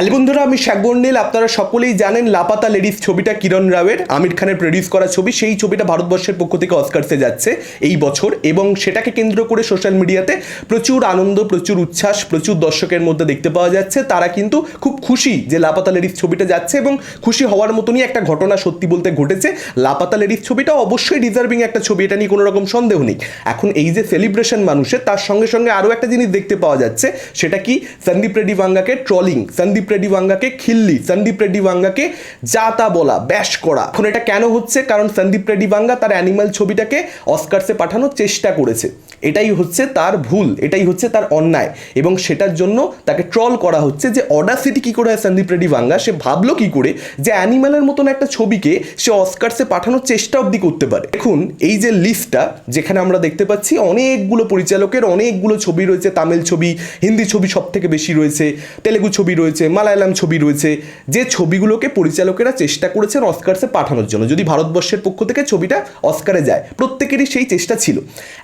Hello বন্ধুরা, আমি শাকবর্ণিল আপনারা সকলেই জানেন লাপাতা লেডিস ছবিটা কিরণ রাওয়ের, আমির খানের প্রডিউস করা ছবি। সেই ছবিটা ভারতবর্ষের পক্ষ থেকে অস্কারসে যাচ্ছে এই বছর এবং সেটাকে কেন্দ্র করে সোশ্যাল মিডিয়াতে প্রচুর আনন্দ, প্রচুর উচ্ছ্বাস, প্রচুর দর্শকের মধ্যে দেখতে পাওয়া যাচ্ছে। তারা কিন্তু খুব খুশি যে লাপাতা লেডিস ছবিটা যাচ্ছে এবং খুশি হওয়ার মতনই একটা ঘটনা সত্যি বলতে ঘটেছে। লাপাতা লেডিস ছবিটা অবশ্যই ডিজার্ভিং একটা ছবি, এটা নিয়ে কোনো রকম সন্দেহ নেই। এখন এই যে সেলিব্রেশন মানুষের, তার সঙ্গে সঙ্গে আরও একটা জিনিস দেখতে পাওয়া যাচ্ছে। সেটা কি? সন্দীপ রেড্ডি বাঙ্গাকে ট্রলিং সন্দীপ রেড্ডি বাঙ্গাকে খিল্লি, সন্দীপ রেড্ডি বাঙ্গাকে যা তা বলা ব্যাশ করা। এখন এটা কেন হচ্ছে? কারণ সন্দীপ রেড্ডি বাঙ্গা তার অ্যানিমাল ছবিটাকে অস্কারসে পাঠানোর চেষ্টা করেছে। এটাই হচ্ছে তার ভুল, এটাই হচ্ছে তার অন্যায়। এবং সেটার জন্য তাকে ট্রল করা হচ্ছে যে অডাসিটি কী করে হয় সন্দীপ রেড্ডি বাঙ্গা সে ভাবলো কি করে যে অ্যানিমালের মতন একটা ছবিকে সে অস্কারসে পাঠানোর চেষ্টা অবধি করতে পারে। দেখুন, এই যে লিস্টটা যেখানে আমরা দেখতে পাচ্ছি অনেকগুলো পরিচালকের অনেকগুলো ছবি রয়েছে, তামিল ছবি, হিন্দি ছবি সব থেকে বেশি রয়েছে, তেলেগু ছবি রয়েছে মালায়ালাম ছবি রয়েছে, যে ছবিগুলোকে পরিচালকেরা চেষ্টা করেছেন অস্কারসে পাঠানোর জন্য। যদি ভারতবর্ষের পক্ষ থেকে ছবিটা অস্কারে যায়, প্রত্যেকেরই সেই চেষ্টা ছিল।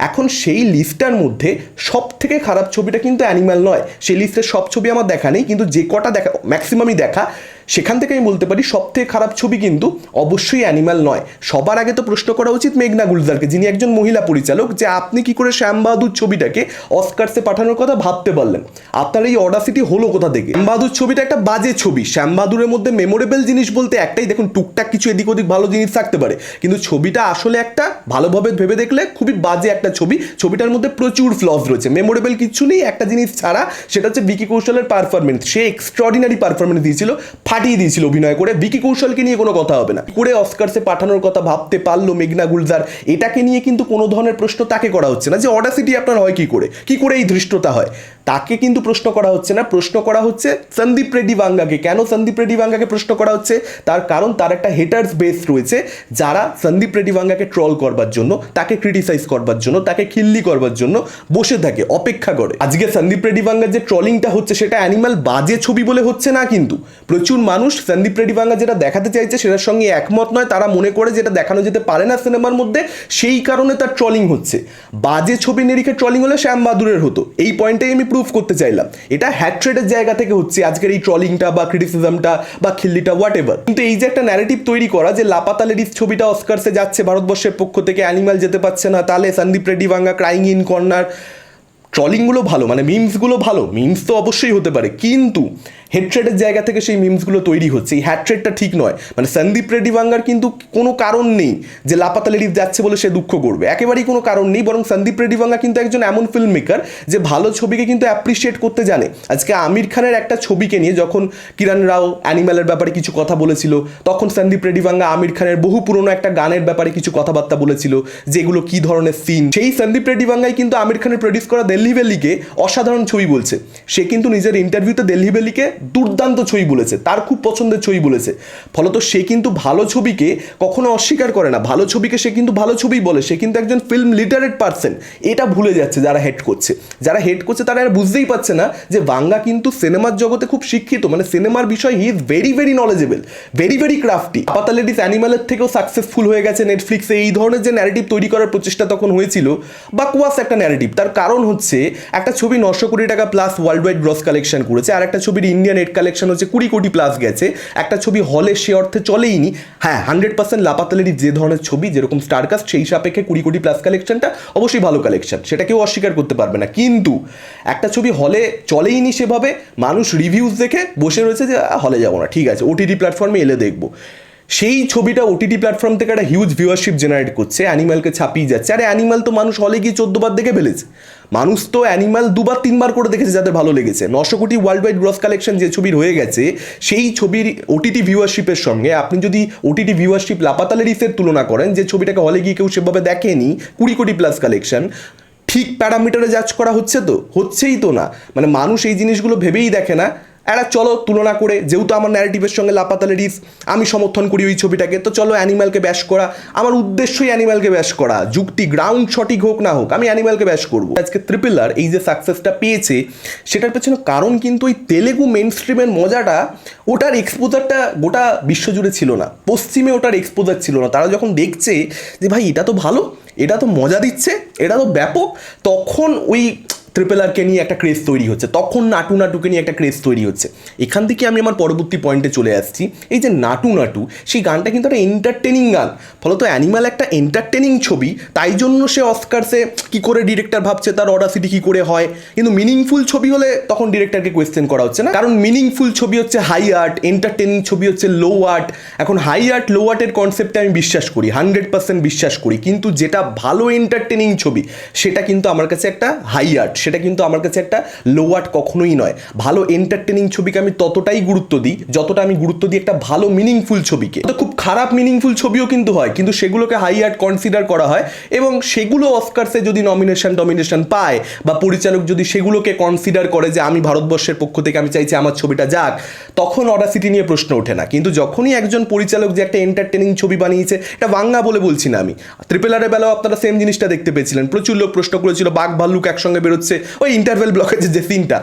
এখন সেই লিস্টটার মধ্যে সব থেকে খারাপ ছবিটা কিন্তু অ্যানিম্যাল নয়। সেই লিস্টের সব ছবি আমার দেখা নেই, কিন্তু যে কটা দেখা ম্যাক্সিমামই দেখা সেখান থেকে আমি বলতে পারি সব থেকে খারাপ ছবি কিন্তু অবশ্যই অ্যানিমাল নয়। সবার আগে তো প্রশ্ন করা উচিত মেঘনা গুলজারকে, যিনি একজন মহিলা পরিচালক, যে আপনি কি করে শ্যাম বাহাদুর ছবিটাকে অস্কারসে পাঠানোর কথা ভাবতে পারলেন? আপনার এই অডাসিটি হলো কোথা থেকে? শ্যাম বাহাদুর ছবিটা একটা বাজে ছবি। শ্যাম বাহাদুরের মধ্যে মেমোরেবল জিনিস বলতে একটাই, দেখুন, টুকটাক কিছু এদিক ওদিক ভালো জিনিস থাকতে পারে। কিন্তু ছবিটা আসলে একটা ভালোভাবে ভেবে দেখলে খুবই বাজে একটা ছবি। ছবিটার মধ্যে প্রচুর ফ্লস রয়েছে। মেমোরেবল কিছু নেই, একটা জিনিস ছাড়া, সেটা হচ্ছে বিকি কৌশলের পারফরমেন্স সে এক্সট্রাঅর্ডিনারি পারফরমেন্স দিয়েছিল। ফাটিয়ে দিয়েছিল অভিনয় করে। বিকি কৌশলকে নিয়ে কোনো কথা হবে না। করে অস্কারসে পাঠানোর কথা ভাবতে পারল মেঘনা গুলজার। এটাকে নিয়ে কিন্তু কোনো ধরনের প্রশ্ন তাকে করা হচ্ছে না যে অডাসিটি আপনার হয় কি করে? কি করে এই ধৃষ্টতা হয়? তাকে কিন্তু প্রশ্ন করা হচ্ছে না। প্রশ্ন করা হচ্ছে সন্দীপ রেড্ডি বাঙ্গাকে কেন সন্দীপ রেড্ডি বাঙ্গাকে প্রশ্ন করা হচ্ছে? তার কারণ তার একটা হেটার্স বেস রয়েছে যারা সন্দীপ রেড্ডি বাঙ্গাকে ট্রল করবার জন্য, তাকে ক্রিটিসাইজ করবার জন্য, তাকে খিল্লি করবার জন্য বসে থাকে, অপেক্ষা করে। আজকে সন্দীপ রেড্ডি বাঙ্গার যে ট্রলিংটা হচ্ছে, সেটা অ্যানিমাল বাজে ছবি বলে হচ্ছে না কিন্তু। প্রচুর মানুষ সন্দীপ রেড্ডি বাঙ্গা যেটা দেখাতে চাইছে, সেটার সঙ্গে একমত নয়। তারা মনে করে যেটা দেখানো যেতে পারে না সিনেমার মধ্যে, সেই কারণে তার ট্রলিং হচ্ছে। বাজে ছবি নিরিখে ট্রলিং হলে শ্যাম বাহাদুরের হতো। এই পয়েন্টটাই আমি প্রুভ করতে চাইলাম। এটা হ্যাট্রেডের জায়গা থেকে হচ্ছে আজকের এই ট্রলিংটা বা ক্রিটিসিজমটা বা খিল্লিটা হোয়াট এভার কিন্তু এই যে একটা ন্যারেটিভ তৈরি করা যে লাপাতা লেডিস ছবিটা অস্কারসে যাচ্ছে, ভারতবর্ষের পক্ষ থেকে অ্যানিমাল যেতে পারছে না তাহলে সন্দীপ রেড্ডি ভাঙ্গা ক্রাইং ইন কর্নার ট্রলিংগুলো ভালো মানে মিমসগুলো ভালো মিমস তো অবশ্যই হতে পারে। কিন্তু হেডট্রেডের জায়গা থেকে সেই মিমসগুলো তৈরি হচ্ছে। এই হ্যাট্রেডটা ঠিক নয়। মানে সন্দীপ রেড্ডি বাঙ্গার কিন্তু কোনো কারণ নেই যে লাপাতা লেডিস যাচ্ছে বলে সে দুঃখ করবে। একেবারেই কোনো কারণ নেই, বরং সন্দীপ রেড্ডি বাঙ্গা কিন্তু একজন এমন ফিল্ম মেকার যে ভালো ছবিকে কিন্তু অ্যাপ্রিসিয়েট করতে জানে। আজকে আমির খানের একটা ছবিকে নিয়ে যখন কিরণ রাও অ্যানিম্যালের ব্যাপারে কিছু কথা বলেছিল, তখন সন্দীপ রেড্ডি বাঙ্গা আমির খানের বহু পুরনো একটা গানের ব্যাপারে কিছু কথাবার্তা বলেছিল, যে এগুলো কী ধরনের সিন সেই সন্দীপ রেড্ডি বাঙ্গাই কিন্তু আমির খানের প্রডিউস করা দিল্লি বেলিকে অসাধারণ ছবি বলছে। সে কিন্তু নিজের ইন্টারভিউতে দিল্লি বেলিকে দুর্দান্ত ছবি বলেছে, তার খুব পছন্দের ছবি বলেছে। ফলত সে কিন্তু ভালো ছবিকে কখনো অস্বীকার করে না। ভালো ছবিকে সে কিন্তু ভালো ছবি বলে, সে কিন্তু একজন ফিল্ম লিটারেট পার্সন এটা ভুলে যাচ্ছে যারা হেড করছে। যারা হেড করছে তারা বুঝতেই পারছে না যে বাংলা কিন্তু সিনেমার জগতে খুব শিক্ষিত। মানে সিনেমার বিষয় he is very very knowledgeable very very crafty আপাতা ladies অ্যানিমালের থেকেও সাকসেসফুল হয়ে গেছে নেটফ্লিক্সে এই ধরনের যে ন্যারেটিভ তৈরি করার প্রচেষ্টা তখন হয়েছিল বা কুয়াস একটা ন্যারেটিভ তার কারণ হচ্ছে, একটা ছবি নশো কোটি টাকা plus world wide gross collection করেছে আর একটা ছবির ইন্ডিয়ান নেট কালেকশন হচ্ছে কুড়ি কোটি প্লাস গেছে। একটা ছবি হলে সে অর্থে চলেইনি। হ্যাঁ হান্ড্রেড পার্সেন্ট লাপাতালেরই যে ধরনের ছবি, যেরকম স্টারকাস্ট সেই সাপেক্ষে কুড়ি কোটি প্লাস কালেকশনটা অবশ্যই ভালো কালেকশন সেটা কেউ অস্বীকার করতে পারবে না। কিন্তু একটা ছবি হলে চলেইনি সেভাবে, মানুষ রিভিউজ দেখে বসে রয়েছে যে হলে যাব না। ঠিক আছে ওটিটি প্ল্যাটফর্মে এলে দেখব। সেই ছবিটা ওটিটি প্ল্যাটফর্ম থেকে একটা হিউজ ভিউয়ারশিপ জেনারেট করছে অ্যানিমালকে ছাপিয়ে যাচ্ছে। আরে অ্যানিমাল তো মানুষ হলে গিয়ে চোদ্দবার দেখে ফেলেছে। মানুষ তো অ্যানিমাল দুবার, তিনবার করে দেখেছে যাদের ভালো লেগেছে। নশো কোটি ওয়ার্ল্ড ওয়াইড গ্রস কালেকশন যে ছবির হয়ে গেছে, সেই ছবির ওটিটি ভিউয়ারশিপের সঙ্গে আপনি যদি ওটিটি ভিউয়ারশিপ লাপাতালেরিসের তুলনা করেন, যে ছবিটাকে হলে গিয়ে কেউ সেভাবে দেখেনি, কুড়ি কোটি প্লাস কালেকশন ঠিক প্যারামিটারে জাজ করা হচ্ছে তো? হচ্ছেই তো না। মানে মানুষ এই জিনিসগুলো ভেবেই দেখে না একটা চলো তুলনা করে, যেহেতু আমার ন্যারেটিভের সঙ্গে লাপাতালে রিস আমি সমর্থন করি ওই ছবিটাকে, তো চলো অ্যানিমালকে ব্যাস করা। আমার উদ্দেশ্যই অ্যানিমালকে ব্যাস করা। যুক্তি গ্রাউন্ড সঠিক হোক না হোক, আমি অ্যানিমালকে ব্যাস করব। আজকে ত্রিপিলার এই যে সাকসেসটা পেয়েছে, সেটার পেছনে কারণ কিন্তু ওই তেলেগু মেন স্ট্রিমের মজাটা, ওটার এক্সপোজারটা গোটা বিশ্বজুড়ে ছিল না। পশ্চিমে ওটার এক্সপোজার ছিল না। তারা যখন দেখছে যে, ভাই, এটা তো ভালো, এটা তো মজা দিচ্ছে, এটা তো ব্যাপক, তখন ওই ট্রিপল আরকে নিয়ে একটা ক্রেজ তৈরি হচ্ছে। তখন নাটু নাটুকে নিয়ে একটা ক্রেজ তৈরি হচ্ছে। এখান থেকে আমি আমার পরবর্তী পয়েন্টে চলে আসছি। এই যে নাটু নাটু, সেই গানটা কিন্তু একটা এন্টারটেনিং গান। ফলত অ্যানিমাল একটা এন্টারটেনিং ছবি, তাই জন্য সে অস্কারসে কি করে ডিরেক্টর ভাবছে, তার অডাসিটি কি করে হয়। কিন্তু মিনিংফুল ছবি হলে তখন ডিরেক্টরকে কোয়েশ্চেন করা হচ্ছে না। কারণ মিনিংফুল ছবি হচ্ছে হাই আর্ট এন্টারটেনিং ছবি হচ্ছে লো আর্ট এখন হাই আর্ট লো আর্টের কনসেপ্টে আমি বিশ্বাস করি হান্ড্রেড পার্সেন্ট বিশ্বাস করি। কিন্তু যেটা ভালো এন্টারটেনিং ছবি, সেটা কিন্তু আমার কাছে একটা হাই আর্ট সেটা কিন্তু আমার কাছে একটা লো আর্ট কখনোই নয়। ভালো এন্টারটেনিং ছবিকে আমি ততটাই গুরুত্ব দিই, যতটা আমি গুরুত্ব দিই একটা ভালো মিনিংফুল ছবিকে। খুব খারাপ মিনিংফুল ছবিও কিন্তু হয়, কিন্তু সেগুলোকে হাই আর্ট কনসিডার করা হয় এবং সেগুলো অস্কারসে যদি নমিনেশন ডমিনেশন পায় বা পরিচালক যদি সেগুলোকে কনসিডার করে যে আমি ভারতবর্ষের পক্ষ থেকে আমি চাইছি আমার ছবিটা যাক, তখন অডাসিটি নিয়ে প্রশ্ন ওঠে না। কিন্তু যখনই একজন পরিচালক যে একটা এন্টারটেনিং ছবি বানিয়েছে, এটা বাংলা বলে বলছি না আমি। ট্রিপল আরের বেলাও আপনারা সেম জিনিসটা দেখতে পেয়েছিলেন। প্রচুর লোক প্রশ্ন করেছিল, বাঘ ভাল্লুক একসঙ্গে বেরোচ্ছে, ওই ইন্টারভেল ব্লকের যে সিনটা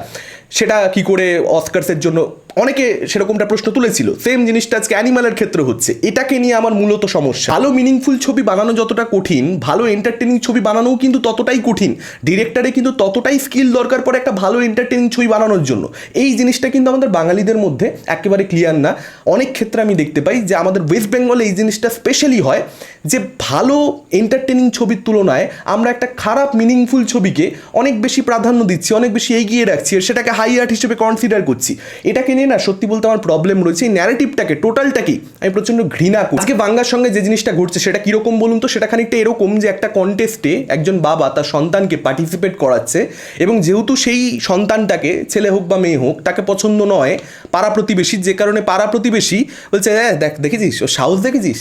সেটা কি করে অস্কারসের জন্য অনেকে সেরকমটা প্রশ্ন তুলেছিল সেম জিনিসটা আজকে অ্যানিমালের ক্ষেত্রে হচ্ছে। এটাকে নিয়ে আমার মূলত সমস্যা। ভালো মিনিংফুল ছবি বানানো যতটা কঠিন, ভালো এন্টারটেনিং ছবি বানানোও কিন্তু ততটাই কঠিন। ডিরেক্টরে কিন্তু ততটাই স্কিল দরকার পড়ে একটা ভালো এন্টারটেনিং ছবি বানানোর জন্য। এই জিনিসটা কিন্তু আমাদের বাঙালিদের মধ্যে একেবারে ক্লিয়ার না। অনেক ক্ষেত্রে আমি দেখতে পাই যে আমাদের ওয়েস্ট বেঙ্গলে এই জিনিসটা স্পেশালি হয় যে ভালো এন্টারটেনিং ছবির তুলনায় আমরা একটা খারাপ মিনিংফুল ছবিকে অনেক বেশি প্রাধান্য দিচ্ছি, অনেক বেশি এগিয়ে রাখছি সেটাকে হাই আর্ট হিসেবে কনসিডার করছি। এটাকে নিয়ে না, সত্যি বলতে আমার প্রবলেম রয়েছে। এই ন্যারেটিভটাকে টোটালটাকেই আমি প্রচণ্ড ঘৃণা করি। আজকে বাংলার সঙ্গে যে জিনিসটা ঘটছে, সেটা কীরকম বলুন তো? সেটা খানিকটা এরকম যে একটা কন্টেস্টে একজন বাবা তার সন্তানকে পার্টিসিপেট করাচ্ছে এবং যেহেতু সেই সন্তানটাকে, ছেলে হোক বা মেয়ে হোক, তাকে পছন্দ নয় পাড়া প্রতিবেশী যে কারণে পাড়া প্রতিবেশী বলছে হ্যাঁ দেখ, দেখেছিস? ও সাহস দেখেছিস?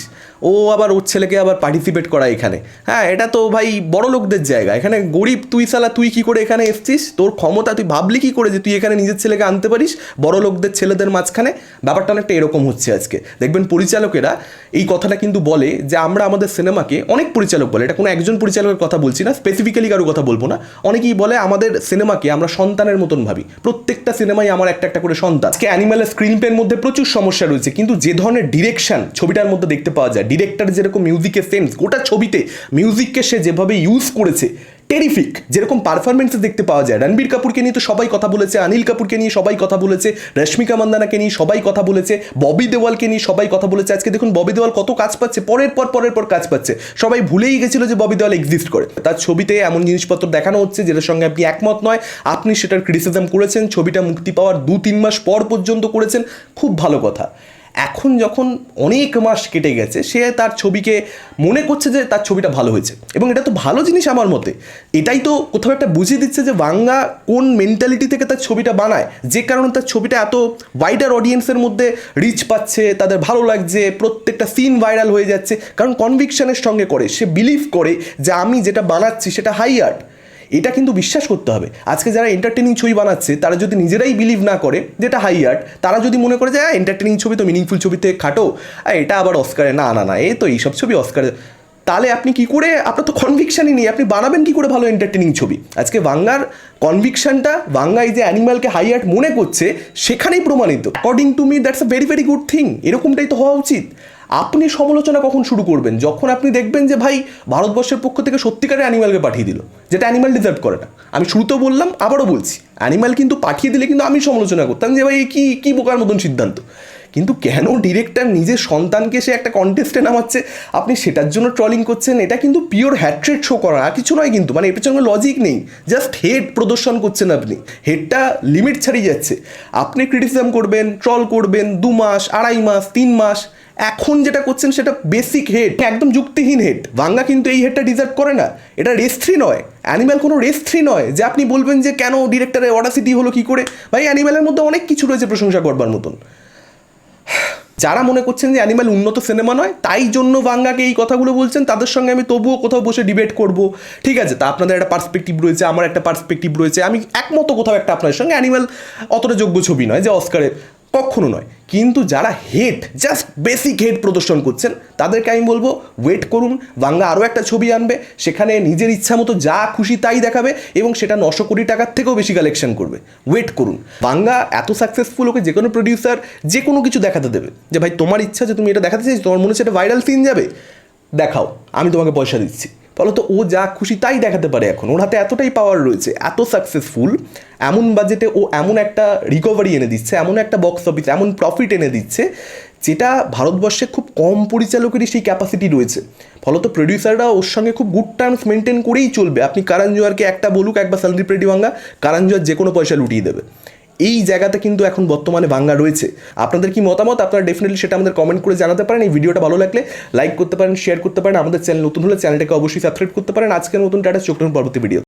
ও আবার ওর ছেলেকে আবার পার্টিসিপেট করায় এখানে। হ্যাঁ এটা তো ভাই বড় লোকদের জায়গা। এখানে গরিব, তুই সালা তুই কি করে এখানে এসছিস? তোর ক্ষমতা, তুই ভাবলি কি করে যে তুই এখানে নিজের ছেলেকে আনতে পারিস? বড় লোকদের ছেলেদের মাঝখানে ব্যাপারটা অনেকটা এরকম হচ্ছে আজকে। দেখবেন পরিচালকেরা এই কথাটা কিন্তু বলে যে, আমরা আমাদের সিনেমাকে অনেক পরিচালক বলে। এটা কোনো একজন পরিচালকের কথা বলছি না স্পেসিফিক্যালি কারও কথা বলব না। অনেকেই বলে, আমাদের সিনেমাকে আমরা সন্তানের মতন ভাবি। প্রত্যেকটা সিনেমাই আমার একটা একটা করে সন্তান। আজকে অ্যানিমালের স্ক্রিন পের মধ্যে প্রচুর সমস্যা রয়েছে, কিন্তু যে ধরনের ডিরেকশন ছবিটার মধ্যে দেখতে পাওয়া যায় ডিরেক্টর যেরকম মিউজিকের সেন্স গোটা ছবিতে মিউজিককে সে যেভাবে ইউজ করেছে টেরিফিক যেরকম পারফরমেন্স দেখতে পাওয়া যায়। রণবীর কাপুরকে নিয়ে তো সবাই কথা বলেছে অনিল কাপুরকে নিয়ে সবাই কথা বলেছে, রশ্মিকা মান্দানাকে নিয়ে সবাই কথা বলেছে, ববি দেওয়ালকে নিয়ে সবাই কথা বলেছে। আজকে দেখুন ববি দেওয়াল কত কাজ পাচ্ছে, পরের পর পরের পর কাজ পাচ্ছে। সবাই ভুলেই গেছিল যে ববি দেওয়াল এক্সিস্ট করে। তার ছবিতে এমন জিনিসপত্র দেখানো হচ্ছে যেটার সঙ্গে আপনি একমত নয়। আপনি সেটার ক্রিটিসিজম করেছেন, ছবিটা মুক্তি পাওয়ার দু তিন মাস পর পর্যন্ত করেছেন। খুব ভালো কথা। এখন যখন অনেক মাস কেটে গেছে, সে তার ছবিকে মনে করছে যে তার ছবিটা ভালো হয়েছে। এবং এটা তো ভালো জিনিস আমার মতে। এটাই তো কোথাও একটা বুঝিয়ে দিচ্ছে যে বাংলা কোন মেন্টালিটি থেকে তার ছবিটা বানায়। যে কারণে তার ছবিটা এত ওয়াইডার অডিয়েন্সের মধ্যে রিচ পাচ্ছে, তাদের ভালো লাগছে, প্রত্যেকটা সিন ভাইরাল হয়ে যাচ্ছে। কারণ কনভিকশনের সঙ্গে করে, সে বিলিভ করে যে আমি যেটা বানাচ্ছি সেটা হাই আর্ট এটা কিন্তু বিশ্বাস করতে হবে। আজকে যারা এন্টারটেনিং ছবি বানাচ্ছে, তারা যদি নিজেরাই বিলিভ না করে যেটা হাই আর্ট তারা যদি মনে করে যে হ্যাঁ এন্টারটেনিং ছবি তো মিনিংফুল ছবিতে খাটো এটা আবার অস্কারে না না না, এ তো এইসব ছবি অস্কারে তাহলে আপনি কি করে, আপনার তো কনভিকশনই নেই, আপনি বানাবেন কি করে ভালো এন্টারটেনিং ছবি? আজকে বাংলার কনভিকশনটা বাংলা এই যে অ্যানিমালকে হাই আর্ট মনে করছে, সেখানেই প্রমাণিত। According to me that's a very very good thing এরকমটাই তো হওয়া উচিত। আপনি সমালোচনা কখন শুরু করবেন? যখন আপনি দেখবেন যে, ভাই, ভারতবর্ষের পক্ষ থেকে সত্যিকারের অ্যানিমালকে পাঠিয়ে দিল। যেটা অ্যানিমাল ডিজার্ভ করে না। আমি শুরুতেও বললাম, আবারও বলছি অ্যানিমাল কিন্তু পাঠিয়ে দিলে কিন্তু আমি সমালোচনা করতাম যে, ভাই কী কী বোকার মতন সিদ্ধান্ত? কিন্তু কেন ডিরেক্টর নিজের সন্তানকে সে একটা কন্টেস্টে নামাচ্ছে? আপনি সেটার জন্য ট্রলিং করছেন, এটা কিন্তু পিওর হ্যাট্রেড শো করা, আর কিছু নয় কিন্তু মানে এর পেছনে লজিক নেই। জাস্ট হেড প্রদর্শন করছেন আপনি। হেডটা লিমিট ছাড়িয়ে যাচ্ছে। আপনি ক্রিটিসিজম করবেন ট্রল করবেন দু মাস আড়াই মাস, তিন মাস এখন যেটা করছেন সেটা বেসিক হেড একদম যুক্তিহীন হেড ভাঙ্গা কিন্তু এই হেডটা ডিজার্ভ করে না। এটা রেস্ট্রি নয়। অ্যানিম্যাল কোনো রেস্ট্রি নয় যে আপনি বলবেন যে কেন ডিরেক্টরের অডাসিটি হলো কি করে? ভাই অ্যানিম্যালের মধ্যে অনেক কিছু রয়েছে প্রশংসা করবার মতন। যারা মনে করছেন যে অ্যানিম্যাল উন্নত সিনেমা নয়, তাই জন্য বাংলাকে এই কথাগুলো বলছেন, তাদের সঙ্গে আমি তবুও কোথাও বসে ডিবেট করব। ঠিক আছে, তা আপনাদের একটা পার্সপেক্টিভ রয়েছে, আমার একটা পার্সপেক্টিভ রয়েছে। আমি একমত কোথাও একটা আপনার সঙ্গে। অ্যানিম্যাল অতটা যোগ্য ছবি নয় যে অস্কারে কখনো নয়। কিন্তু যারা হেট জাস্ট বেসিক হেড প্রদর্শন করছেন। তাদেরকে আমি বলব ওয়েট করুন। বাংলা আরও একটা ছবি আনবে, সেখানে নিজের ইচ্ছা মতো যা খুশি তাই দেখাবে এবং সেটা নশো কোটি টাকার থেকেও বেশি কালেকশন করবে। ওয়েট করুন। বাংলা এত সাকসেসফুল ওকে যে কোনো প্রডিউসার যে কোনো কিছু দেখাতে দেবে। যে ভাই, তোমার ইচ্ছা যে তুমি এটা দেখাতে চাইছো, তোমার মনে হচ্ছে ভাইরাল সিন যাবে, দেখাও, আমি তোমাকে পয়সা দিচ্ছি। ফলত ও যা খুশি তাই দেখাতে পারে এখন। ওর হাতে এতটাই পাওয়ার রয়েছে, এত সাকসেসফুল এমন বাজেটে ও এমন একটা রিকভারি এনে দিচ্ছে, এমন একটা বক্স অফিস এমন প্রফিট এনে দিচ্ছে যেটা ভারতবর্ষে খুব কম পরিচালকেরই সেই ক্যাপাসিটি রয়েছে। ফলত প্রডিউসাররা ওর সঙ্গে খুব গুড টার্মস মেনটেন করেই চলবে। আপনি কারণ জোয়ারকে একটা বলুক একবার সন্দীপ রেড্ডি ভাঙ্গা কারণ জোয়ার যে কোনো পয়সা লুটিয়ে দেবে। এই জায়গাতে কিন্তু এখন বর্তমানে বাংলা রয়েছে। আপনাদের কি মতামত? আপনারা ডেফিনেটলি সেটা আমাদের কমেন্ট করে জানাতে পারেন। এই ভিডিওটা ভালো লাগলে লাইক করতে পারেন শেয়ার করতে পারেন। আমাদের চ্যানেল নতুন হলে চ্যানেলটাকে অবশ্যই সাবস্ক্রাইব করতে পারেন। আজকের মতন টাটা, চোখ পরবর্তী ভিডিও